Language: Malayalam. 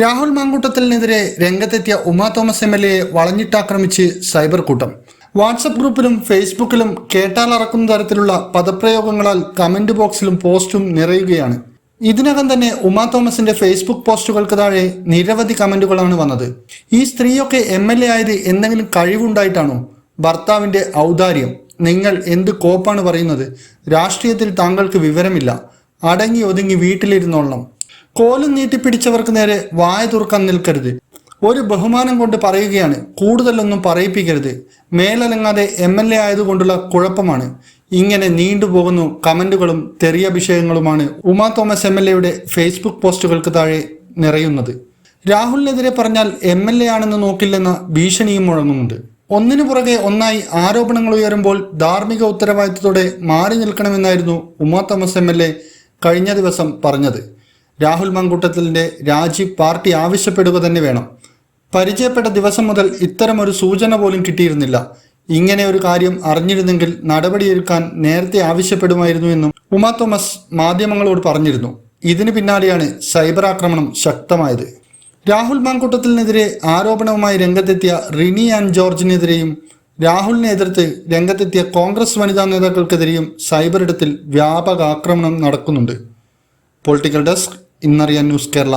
രാഹുൽ മാങ്കൂട്ടത്തിനെതിരെ രംഗത്തെത്തിയ ഉമാ തോമസ് എം എൽ എയെ വളഞ്ഞിട്ടാക്രമിച്ച് സൈബർ കൂട്ടം. വാട്സപ്പ് ഗ്രൂപ്പിലും ഫേസ്ബുക്കിലും കേട്ടാൽ അറക്കുന്ന തരത്തിലുള്ള പദപ്രയോഗങ്ങളാൽ കമന്റ് ബോക്സിലും പോസ്റ്റും നിറയുകയാണ്. ഇതിനകം തന്നെ ഉമാ തോമസിന്റെ ഫേസ്ബുക്ക് പോസ്റ്റുകൾക്ക് താഴെ നിരവധി കമന്റുകളാണ് വന്നത്. ഈ സ്ത്രീയൊക്കെ എം എൽ എ ആയത് എന്തെങ്കിലും കഴിവുണ്ടായിട്ടാണോ? ഭർത്താവിന്റെ ഔദാര്യം. നിങ്ങൾ എന്ത് കോപ്പാണ് പറയുന്നത്? രാഷ്ട്രീയത്തിൽ താങ്കൾക്ക് വിവരമില്ല. അടങ്ങി ഒതുങ്ങി വീട്ടിലിരുന്നോളണം. കോലും നീട്ടിപ്പിടിച്ചവർക്ക് നേരെ വായ തുറക്കാൻ നിൽക്കരുത്. ഒരു ബഹുമാനം കൊണ്ട് പറയുകയാണ് കൂടുതലൊന്നും പറയിപ്പിക്കരുത്. മേലനങ്ങാതെ എം എൽ എ ആയതുകൊണ്ടുള്ള കുഴപ്പമാണ്. ഇങ്ങനെ നീണ്ടുപോകുന്നു കമന്റുകളും തെറിയഭിഷേകങ്ങളുമാണ് ഉമാ തോമസ് എം എൽ എയുടെ ഫേസ്ബുക്ക് പോസ്റ്റുകൾക്ക് താഴെ നിറയുന്നത്. രാഹുലിനെതിരെ പറഞ്ഞാൽ എം എൽ എ ആണെന്ന് നോക്കില്ലെന്ന ഭീഷണിയും മുഴങ്ങുന്നുണ്ട്. ഒന്നിനു പുറകെ ഒന്നായി ആരോപണങ്ങൾ ഉയരുമ്പോൾ ധാർമ്മിക ഉത്തരവാദിത്തത്തോടെ മാറി നിൽക്കണമെന്നായിരുന്നു Uma Thomas M L A കഴിഞ്ഞ ദിവസം പറഞ്ഞത് രാഹുൽ മങ്കൂട്ടത്തിലിന്റെ രാജി പാർട്ടി ആവശ്യപ്പെടുക തന്നെ വേണം. പരിചയപ്പെട്ട ദിവസം മുതൽ ഇത്തരമൊരു സൂചന പോലും കിട്ടിയിരുന്നില്ല. ഇങ്ങനെ ഒരു കാര്യം അറിഞ്ഞിരുന്നെങ്കിൽ നടപടിയെടുക്കാൻ നേരത്തെ ആവശ്യപ്പെടുമായിരുന്നു എന്നും ഉമ തോമസ് മാധ്യമങ്ങളോട് പറഞ്ഞിരുന്നു. ഇതിന് പിന്നാലെയാണ് സൈബർ ആക്രമണം ശക്തമായത്. രാഹുൽ മാങ്കൂട്ടത്തിനെതിരെ ആരോപണവുമായി രംഗത്തെത്തിയ റിനി ആൻഡ് ജോർജിനെതിരെയും രാഹുലിനെ എതിർത്ത് രംഗത്തെത്തിയ കോൺഗ്രസ് വനിതാ നേതാക്കൾക്കെതിരെയും സൈബർ ഇടത്തിൽ വ്യാപക ആക്രമണം നടക്കുന്നുണ്ട്. പൊളിറ്റിക്കൽ ഡെസ്ക് ഇന്നറിയാൻ ന്യൂസ് കേരള.